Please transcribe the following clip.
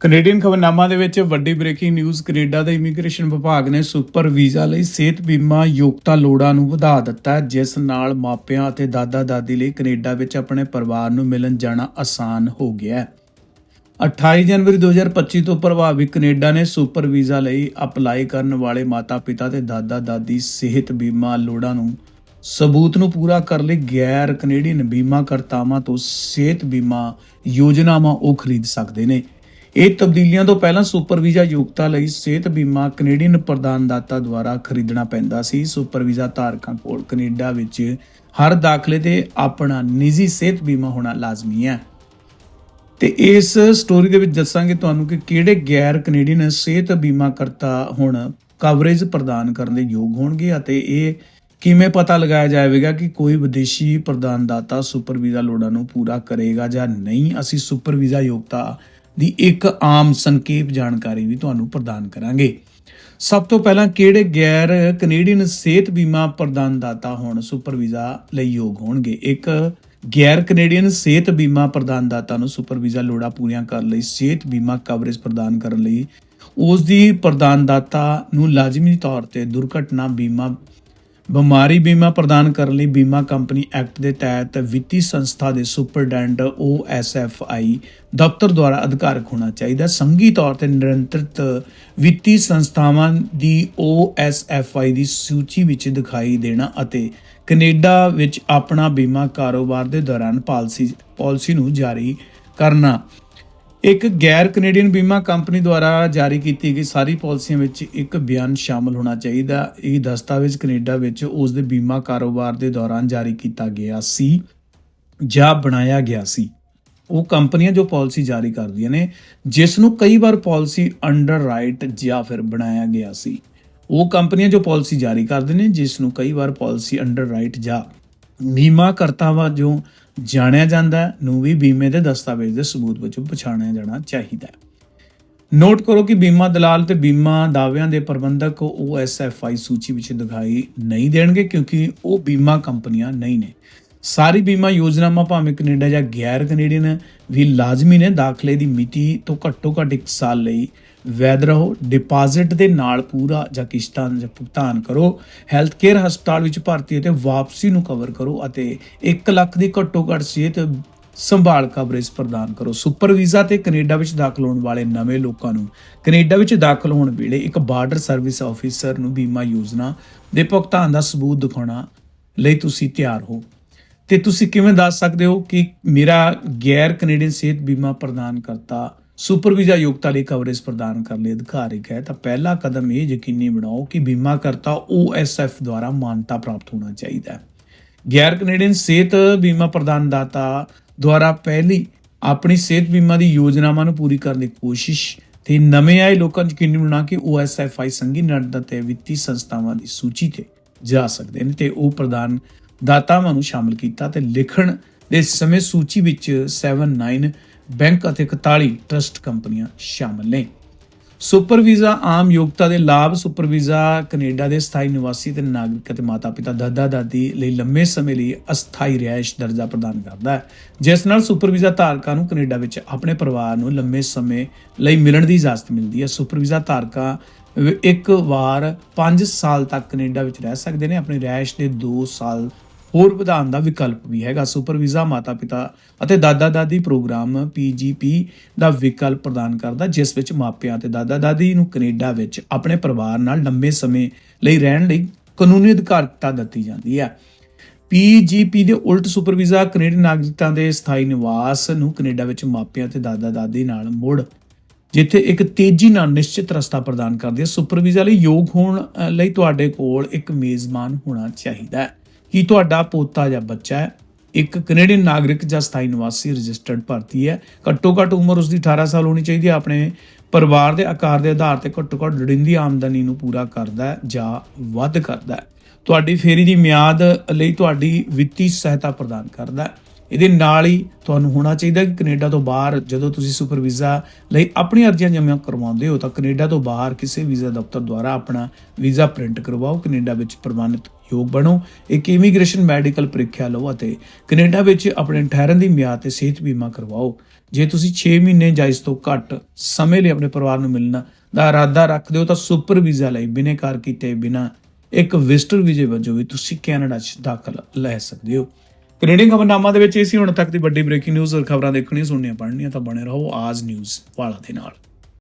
Canadian ਖਬਰਨਾਮਾ ਦੇ ਵਿੱਚ ਵੱਡੀ ਬ੍ਰੇਕਿੰਗ ਨਿਊਜ਼, ਕੈਨੇਡਾ ਦੇ ਇਮੀਗ੍ਰੇਸ਼ਨ ਵਿਭਾਗ ਨੇ ਸੁਪਰ ਵੀਜ਼ਾ ਲਈ ਸਿਹਤ ਬੀਮਾ ਯੋਗਤਾ ਲੋੜਾਂ ਨੂੰ ਵਧਾ ਦਿੱਤਾ ਜਿਸ ਨਾਲ ਮਾਪਿਆਂ ਅਤੇ ਦਾਦਾ-ਦਾਦੀ ਲਈ ਕੈਨੇਡਾ ਵਿੱਚ ਆਪਣੇ ਪਰਿਵਾਰ ਨੂੰ ਮਿਲਣ ਜਾਣਾ ਆਸਾਨ ਹੋ ਗਿਆ ਹੈ। 28 ਜਨਵਰੀ 2025 ਤੋਂ ਪ੍ਰਭਾਵਿਤ ਕੈਨੇਡਾ ਨੇ ਸੁਪਰ ਵੀਜ਼ਾ ਲਈ ਅਪਲਾਈ ਕਰਨ ਵਾਲੇ ਮਾਤਾ-ਪਿਤਾ ਤੇ ਦਾਦਾ-ਦਾਦੀ ਸਿਹਤ ਬੀਮਾ ਲੋੜਾਂ ਨੂੰ, ਸਬੂਤ ਨੂੰ ਪੂਰਾ ਕਰਨ ਲਈ ਗੈਰ ਕੈਨੇਡੀਅਨ ਬੀਮਾਕਰਤਾਵਾਂ ਤੋਂ ਸਿਹਤ ਬੀਮਾ ਯੋਜਨਾਵਾਂ ਉਹ ਖਰੀਦ ਸਕਦੇ ਨੇ। ਇਹ ਤਬਦੀਲੀਆਂ ਤੋਂ ਪਹਿਲਾਂ ਸੁਪਰ ਵੀਜ਼ਾ ਯੋਗਤਾ ਲਈ ਸਿਹਤ ਬੀਮਾ ਕੈਨੇਡੀਅਨ ਪ੍ਰਦਾਨਦਾਤਾ ਦੁਆਰਾ ਖਰੀਦਣਾ ਪੈਂਦਾ ਸੀ। ਸੁਪਰ ਵੀਜ਼ਾ ਧਾਰਕਾਂ ਕੋਲ ਕੈਨੇਡਾ ਵਿੱਚ ਹਰ ਦਾਖਲੇ ਤੇ ਆਪਣਾ ਨਿੱਜੀ ਸਿਹਤ ਬੀਮਾ ਹੋਣਾ ਲਾਜ਼ਮੀ ਹੈ। ਤੇ ਇਸ ਸਟੋਰੀ ਦੇ ਵਿੱਚ ਦੱਸਾਂਗੇ ਤੁਹਾਨੂੰ ਕਿ ਕਿਹੜੇ ਗੈਰ ਕੈਨੇਡੀਅਨ ਸਿਹਤ ਬੀਮਾ ਕਰਤਾ ਹੁਣ ਕਵਰੇਜ ਪ੍ਰਦਾਨ ਕਰਨ ਦੇ ਯੋਗ ਹੋਣਗੇ ਅਤੇ ਇਹ ਕਿਵੇਂ ਪਤਾ ਲਗਾਇਆ ਜਾਵੇਗਾ ਕਿ ਕੋਈ ਵਿਦੇਸ਼ੀ ਪ੍ਰਦਾਨਦਾਤਾ ਸੁਪਰ ਵੀਜ਼ਾ ਲੋੜਾਂ ਨੂੰ ਪੂਰਾ ਕਰੇਗਾ ਜਾਂ ਨਹੀਂ। ਅਸੀਂ ਸੁਪਰ ਵੀਜ਼ਾ ਯੋਗਤਾ ਦੀ ਇੱਕ ਆਮ ਸੰਖੇਪ ਜਾਣਕਾਰੀ ਵੀ ਤੁਹਾਨੂੰ ਪ੍ਰਦਾਨ ਕਰਾਂਗੇ। ਸਭ ਤੋਂ ਪਹਿਲਾਂ ਕਿਹੜੇ ਗੈਰ ਕੈਨੇਡੀਅਨ ਸਿਹਤ ਬੀਮਾ ਪ੍ਰਦਾਨਦਾਤਾ ਹੁਣ ਸੁਪਰ ਵੀਜ਼ਾ ਲਈ ਯੋਗ ਹੋਣਗੇ? ਇੱਕ, ਗੈਰ ਕੈਨੇਡੀਅਨ ਸਿਹਤ ਬੀਮਾ ਪ੍ਰਦਾਨਦਾਤਾ ਨੂੰ ਸੁਪਰ ਵੀਜ਼ਾ ਲੋੜਾਂ ਪੂਰੀਆਂ ਕਰਨ ਲਈ ਸਿਹਤ ਬੀਮਾ ਕਵਰੇਜ ਪ੍ਰਦਾਨ ਕਰਨ ਲਈ, ਉਸ ਦੀ ਪ੍ਰਦਾਨਦਾਤਾ ਨੂੰ ਲਾਜ਼ਮੀ ਤੌਰ ਤੇ ਦੁਰਘਟਨਾ ਬੀਮਾ ਬਿਮਾਰੀ ਬੀਮਾ ਪ੍ਰਦਾਨ ਕਰਨ ਲਈ ਬੀਮਾ ਕੰਪਨੀ ਐਕਟ ਦੇ ਤਹਿਤ ਵਿੱਤੀ ਸੰਸਥਾ ਦੇ ਸੁਪਰਡੈਂਟ OSFI ਦਫ਼ਤਰ ਦੁਆਰਾ ਅਧਿਕਾਰਕ ਹੋਣਾ ਚਾਹੀਦਾ। ਸੰਘੀ ਤੌਰ ਤੇ ਨਿਰੰਤਰਿਤ ਵਿੱਤੀ ਸੰਸਥਾਵਾਂ ਦੀ OSFI ਦੀ ਸੂਚੀ ਵਿੱਚ ਦਿਖਾਈ ਦੇਣਾ ਅਤੇ ਕੈਨੇਡਾ ਵਿੱਚ ਆਪਣਾ ਬੀਮਾ ਕਾਰੋਬਾਰ ਦੇ ਦੌਰਾਨ ਪਾਲਿਸੀ ਪਾਲਿਸੀ ਨੂੰ ਜਾਰੀ ਕਰਨਾ। ਇੱਕ ਗੈਰ ਕੈਨੇਡੀਅਨ ਬੀਮਾ ਕੰਪਨੀ ਦੁਆਰਾ ਜਾਰੀ ਕੀਤੀ ਗਈ ਸਾਰੀ ਪਾਲਿਸੀਆਂ ਵਿੱਚ ਇੱਕ ਬਿਆਨ ਸ਼ਾਮਲ ਹੋਣਾ ਚਾਹੀਦਾ। ਇਹ ਦਸਤਾਵੇਜ਼ ਕੈਨੇਡਾ ਵਿੱਚ ਉਸ ਦੇ ਬੀਮਾ ਕਾਰੋਬਾਰ ਦੇ ਦੌਰਾਨ ਜਾਰੀ ਕੀਤਾ ਗਿਆ ਸੀ, ਜਾਂ ਬਣਾਇਆ ਗਿਆ ਸੀ। ਉਹ ਕੰਪਨੀਆਂ ਜੋ ਪਾਲਿਸੀ ਜਾਰੀ ਕਰਦੀਆਂ ਨੇ, ਜਿਸ ਨੂੰ ਕਈ ਵਾਰ ਪਾਲਿਸੀ ਅੰਡਰ ਰਾਈਟ ਜਾਂ ਫਿਰ ਬਣਾਇਆ ਗਿਆ ਸੀ। ਉਹ ਕੰਪਨੀਆਂ ਜੋ ਪਾਲਿਸੀ ਜਾਰੀ ਕਰਦੇ ਨੇ, ਜਿਸ ਨੂੰ ਕਈ ਵਾਰ ਪਾਲਿਸੀ ਅੰਡਰ ਰਾਈਟ ਜਾਂ ਬੀਮਾ ਕਰਤਾਵਾਂ ਜੋ ਜਾਣਿਆ ਜਾਂਦਾ ਨੂੰ ਵੀ ਬੀਮੇ ਦੇ ਦਸਤਾਵੇਜ਼ ਦੇ ਸਬੂਤ ਵਜੋਂ ਪਛਾਣਿਆ ਜਾਣਾ ਚਾਹੀਦਾ ਹੈ। ਨੋਟ ਕਰੋ ਕਿ ਬੀਮਾ ਦਲਾਲ ਤੇ ਬੀਮਾ ਦਾਅਵਿਆਂ ਦੇ ਪ੍ਰਬੰਧਕ OSFI ਸੂਚੀ ਵਿੱਚ ਦਿਖਾਈ ਨਹੀਂ ਦੇਣਗੇ ਕਿਉਂਕਿ ਉਹ ਬੀਮਾ ਕੰਪਨੀਆਂ ਨਹੀਂ ਨੇ। ਸਾਰੀ ਬੀਮਾ ਯੋਜਨਾਵਾਂ ਭਾਵੇਂ ਕੈਨੇਡਾ ਜਾਂ ਗੈਰ ਕੈਨੇਡੀਅਨ ਵੀ ਲਾਜ਼ਮੀ ਨੇ। ਦਾਖਲੇ ਦੀ ਮਿਤੀ ਤੋਂ ਘੱਟੋ ਘੱਟ 1 ਸਾਲ ਲਈ ਵੈਦ ਰਹੋ ਡਿਪਾਜ਼ਿਟ ਦੇ ਨਾਲ ਪੂਰਾ ਜਾਂ ਕਿਸ਼ਤਾਂ ਦਾ ਭੁਗਤਾਨ ਕਰੋ ਹੈਲਥ ਕੇਅਰ ਹਸਪਤਾਲ ਵਿੱਚ ਭਰਤੀ ਅਤੇ ਵਾਪਸੀ ਨੂੰ ਕਵਰ ਕਰੋ ਅਤੇ 1 ਲੱਖ ਦੀ ਘੱਟੋ ਘੱਟ ਸਿਹਤ ਸੰਭਾਲ ਕਵਰੇਜ ਪ੍ਰਦਾਨ ਕਰੋ। ਸੁਪਰ ਵੀਜ਼ਾ ਤੇ ਕੈਨੇਡਾ ਵਿੱਚ ਦਾਖਲ ਹੋਣ ਵਾਲੇ ਨਵੇਂ ਲੋਕਾਂ ਨੂੰ ਕੈਨੇਡਾ ਵਿੱਚ ਦਾਖਲ ਹੋਣ ਵੇਲੇ ਇੱਕ ਬਾਰਡਰ ਸਰਵਿਸ ਆਫੀਸਰ ਨੂੰ ਬੀਮਾ ਯੋਜਨਾ ਦੇ ਭੁਗਤਾਨ ਦਾ ਸਬੂਤ ਦਿਖਾਉਣਾ ਲਈ ਤੁਸੀਂ ਤਿਆਰ ਹੋ। ਤੇ ਤੁਸੀਂ ਕਿਵੇਂ ਦੱਸ ਸਕਦੇ ਹੋ ਕਿ ਮੇਰਾ ਗੈਰ ਕੈਨੇਡੀਅਨ ਸਿਹਤ ਬੀਮਾ ਪ੍ਰਦਾਨ ਕਰਤਾ ਸੁਪਰ ਯੋਗਤਾ ਲਈ ਕਵਰੇਜ ਪ੍ਰਦਾਨ ਕਰਨ ਲਈ ਅਧਿਕਾਰਿਕ ਹੈ। ਤਾਂ ਪਹਿਲਾ ਕਦਮ ਇਹ ਯਕੀਨੀ ਬਣਾਓ ਕਿ ਬੀਮਾ OSF ਦੁਆਰਾ ਮਾਨਤਾ ਪ੍ਰਾਪਤ ਹੋਣਾ ਚਾਹੀਦਾ ਹੈ। ਗੈਰ ਕੈਨੇਡੀਅਨ ਸਿਹਤ ਬੀਮਾ ਪ੍ਰਦਾਨਦਾਤਾ ਦੁਆਰਾ ਪਹਿਲੀ ਆਪਣੀ ਸਿਹਤ ਬੀਮਾ ਦੀ ਯੋਜਨਾਵਾਂ ਨੂੰ ਪੂਰੀ ਕਰਨ ਦੀ ਕੋਸ਼ਿਸ਼ ਤੇ ਨਵੇਂ ਆਏ ਲੋਕਾਂ ਨੂੰ ਯਕੀਨੀ ਬਣਾ ਕਿ OSFI ਸੰਘੀ ਨਿਰੰਤਰ ਤੇ ਵਿੱਤੀ ਸੰਸਥਾਵਾਂ ਦੀ ਸੂਚੀ ਤੇ ਜਾ ਸਕਦੇ ਨੇ ਤੇ ਉਹ ਪ੍ਰਦਾਨ ਦਾਤਾਵਾਂ ਨੂੰ ਸ਼ਾਮਲ ਕੀਤਾ ਤੇ ਲਿਖਣ ਦੇ ਸਮੇਂ ਸੂਚੀ ਵਿੱਚ 79 ਬੈਂਕ ਅਤੇ 41 ਟਰਸਟ ਕੰਪਨੀਆਂ ਸ਼ਾਮਲ ਨੇ। ਸੁਪਰ ਵੀਜ਼ਾ ਆਮ ਯੋਗਤਾ ਦੇ ਲਾਭ, ਸੁਪਰ ਵੀਜ਼ਾ ਕੈਨੇਡਾ ਦੇ ਸਥਾਈ ਨਿਵਾਸੀ ਤੇ ਨਾਗਰਿਕ ਅਤੇ ਮਾਤਾ-ਪਿਤਾ ਦਾਦਾ-ਦਾਦੀ ਲਈ ਲੰਮੇ ਸਮੇਂ ਲਈ ਅਸਥਾਈ ਰਿਹਾਇਸ਼ ਦਰਜਾ ਪ੍ਰਦਾਨ ਕਰਦਾ ਹੈ। ਜਿਸ ਨਾਲ ਸੁਪਰ ਵੀਜ਼ਾ ਧਾਰਕਾਂ ਨੂੰ ਕੈਨੇਡਾ ਵਿੱਚ ਆਪਣੇ ਪਰਿਵਾਰ ਨੂੰ ਲੰਮੇ ਸਮੇਂ ਲਈ ਮਿਲਣ ਦੀ ਇਜਾਜ਼ਤ ਮਿਲਦੀ ਹੈ। ਸੁਪਰ ਵੀਜ਼ਾ ਧਾਰਕਾਂ ਇੱਕ ਵਾਰ 5 ਸਾਲ ਤੱਕ ਕੈਨੇਡਾ ਵਿੱਚ ਰਹਿ ਸਕਦੇ ਨੇ। ਆਪਣੀ ਰਿਹਾਇਸ਼ ਦੇ 2 ਸਾਲ ਹੋਰ ਵਧਾਉਣ ਦਾ ਵਿਕਲਪ ਵੀ ਹੈਗਾ। ਸੁਪਰ ਵੀਜ਼ਾ ਮਾਤਾ-ਪਿਤਾ ਅਤੇ ਦਾਦਾ-ਦਾਦੀ ਪ੍ਰੋਗਰਾਮ PGP ਦਾ ਵਿਕਲਪ ਪ੍ਰਦਾਨ ਕਰਦਾ, ਜਿਸ ਵਿੱਚ ਮਾਪਿਆਂ ਅਤੇ ਦਾਦਾ-ਦਾਦੀ ਨੂੰ ਕੈਨੇਡਾ ਵਿੱਚ ਆਪਣੇ ਪਰਿਵਾਰ ਨਾਲ ਲੰਬੇ ਸਮੇਂ ਲਈ ਰਹਿਣ ਲਈ ਕਾਨੂੰਨੀ ਅਧਿਕਾਰਤਾ ਦਿੱਤੀ ਜਾਂਦੀ ਹੈ। PGP ਦੇ ਉਲਟ ਸੁਪਰ ਵੀਜ਼ਾ ਕੈਨੇਡੀਅਨ ਨਾਗਰਿਕਾਂ ਦੇ ਸਥਾਈ ਨਿਵਾਸ ਨੂੰ ਕੈਨੇਡਾ ਵਿੱਚ ਮਾਪਿਆਂ ਤੇ ਦਾਦਾ-ਦਾਦੀ ਨਾਲ ਮੁੜ, ਜਿੱਥੇ ਇੱਕ ਤੇਜ਼ੀ ਨਾਲ ਨਿਸ਼ਚਿਤ ਰਸਤਾ ਪ੍ਰਦਾਨ ਕਰਦੀ ਹੈ। ਸੁਪਰ ਵੀਜ਼ਾ ਲਈ ਯੋਗ ਹੋਣ ਲਈ ਤੁਹਾਡੇ ਕੋਲ ਇੱਕ ਮੇਜ਼ਬਾਨ ਹੋਣਾ ਚਾਹੀਦਾ ਹੈ। ਕਿ ਤੁਹਾਡਾ ਪੋਤਾ ਜਾਂ ਬੱਚਾ ਹੈ, ਇੱਕ ਕੈਨੇਡੀਅਨ ਨਾਗਰਿਕ ਜਾਂ ਸਥਾਈ ਨਿਵਾਸੀ ਰਜਿਸਟਰਡ ਭਾਰਤੀ ਹੈ। ਘੱਟੋ ਘੱਟ ਉਮਰ ਉਸ ਦੀ 18 ਸਾਲ ਹੋਣੀ ਚਾਹੀਦੀ ਹੈ, ਆਪਣੇ ਪਰਿਵਾਰ ਦੇ ਆਕਾਰ ਦੇ ਆਧਾਰ ਤੇ ਘੱਟੋ ਘੱਟ ਲੋੜੀਂਦੀ ਆਮਦਨੀ ਨੂੰ ਪੂਰਾ ਕਰਦਾ ਹੈ ਜਾਂ ਵੱਧ ਕਰਦਾ ਹੈ। ਤੁਹਾਡੀ ਫੇਰੀ ਦੀ ਮਿਆਦ ਲਈ ਤੁਹਾਡੀ ਵਿੱਤੀ ਸਹਾਇਤਾ ਪ੍ਰਦਾਨ ਕਰਦਾ ਹੈ। ਇਹਦੇ ਨਾਲ ਹੀ ਤੁਹਾਨੂੰ ਹੋਣਾ ਚਾਹੀਦਾ ਕਿ ਕੈਨੇਡਾ ਤੋਂ ਬਾਹਰ ਜਦੋਂ ਤੁਸੀਂ ਸੁਪਰ ਵੀਜ਼ਾ ਲਈ ਆਪਣੀ ਅਰਜ਼ੀਆਂ ਜਮ੍ਹਾਂ ਕਰਵਾਉਂਦੇ ਹੋ ਤਾਂ ਕੈਨੇਡਾ ਤੋਂ ਬਾਹਰ ਕਿਸੇ ਵੀਜ਼ਾ ਦਫ਼ਤਰ ਦੁਆਰਾ ਆਪਣਾ ਵੀਜ਼ਾ ਪ੍ਰਿੰਟ ਕਰਵਾਓ, ਕੈਨੇਡਾ ਵਿੱਚ ਪ੍ਰਮਾਣਿਤ ਯੋਗ ਬਣੋ। ਇੱਕ ਇਮੀਗ੍ਰੇਸ਼ਨ ਮੈਡੀਕਲ ਪ੍ਰੀਖਿਆ ਲਓ ਅਤੇ ਕੈਨੇਡਾ ਵਿੱਚ ਆਪਣੇ ਠਹਿਰਨ ਦੀ ਮਿਆਦ ਤੇ ਸਿਹਤ ਬੀਮਾ ਕਰਵਾਓ। ਜੇ ਤੁਸੀਂ 6 ਮਹੀਨੇ ਜਾਂ ਇਸ ਤੋਂ ਘੱਟ ਸਮੇਂ ਲਈ ਆਪਣੇ ਪਰਿਵਾਰ ਨੂੰ ਮਿਲਣ ਦਾ ਇਰਾਦਾ ਰੱਖਦੇ ਹੋ ਤਾਂ ਸੁਪਰ ਵੀਜ਼ਾ ਲਈ ਬਿਨੇਕਾਰ ਕੀਤੇ ਬਿਨਾ ਇੱਕ ਵਿਜ਼ਟਰ ਵੀਜ਼ੇ ਵਜੋਂ ਵੀ ਤੁਸੀਂ ਕੈਨੇਡਾ 'ਚ ਦਾਖਲ ਲੈ ਸਕਦੇ ਹੋ। ਕੈਨੇਡੀਅਨ ਖਬਰਨਾਮਾ ਦੇ ਵਿੱਚ ਇਹ ਸੀ, ਹੁਣ ਤੱਕ ਦੀ ਵੱਡੀ ਬ੍ਰੇਕਿੰਗ ਨਿਊਜ਼ ਔਰ ਖਬਰਾਂ ਦੇਖਣੀਆਂ, ਸੁਣਨੀਆਂ, ਪੜ੍ਹਨੀਆਂ, ਤਾਂ ਬਣੇ ਰਹੋ ਆਜ ਨਿਊਜ਼ ਵਾਲਾ ਦੇ ਨਾਲ।